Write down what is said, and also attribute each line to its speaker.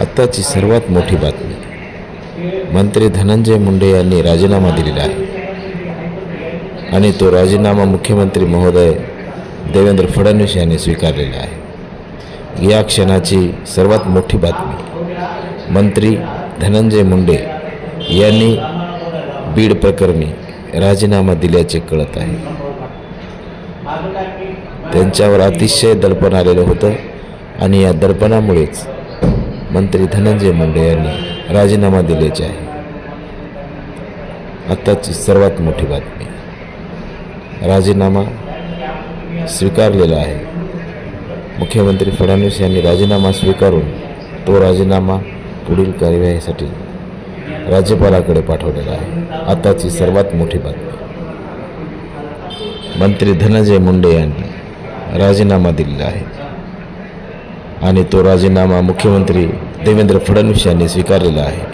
Speaker 1: आत्ताची सर्वात मोठी बातमी. मंत्री धनंजय मुंडे यांनी राजीनामा दिलेला आहे. आणि तो राजीनामा मुख्यमंत्री महोदय देवेंद्र फडणवीस यांनी स्वीकारलेला आहे. या क्षणाची सर्वात मोठी बातमी मंत्री धनंजय मुंडे यांनी बीड प्रकरणी राजीनामा दिल्याचे कळत आहे. त्यांच्यावर अतिशय दडपण आलेलं होतं आणि या दडपणामुळेच मंत्री धनंजय मुंडे यांनी राजीनामा दिल्याचे आहे. आत्ताची सर्वात मोठी बातमी. राजीनामा स्वीकारलेला आहे. मुख्यमंत्री फडणवीस यांनी राजीनामा स्वीकारून तो राजीनामा पुढील कार्यवाहीसाठी राज्यपालाकडे पाठवलेला आहे. आताची सर्वात मोठी बातमी. मंत्री धनंजय मुंडे यांनी राजीनामा दिलेला आहे. आणि तो राजीनामा मुख्यमंत्री देवेंद्र फडणवीस यांनी स्वीकारलेला आहे.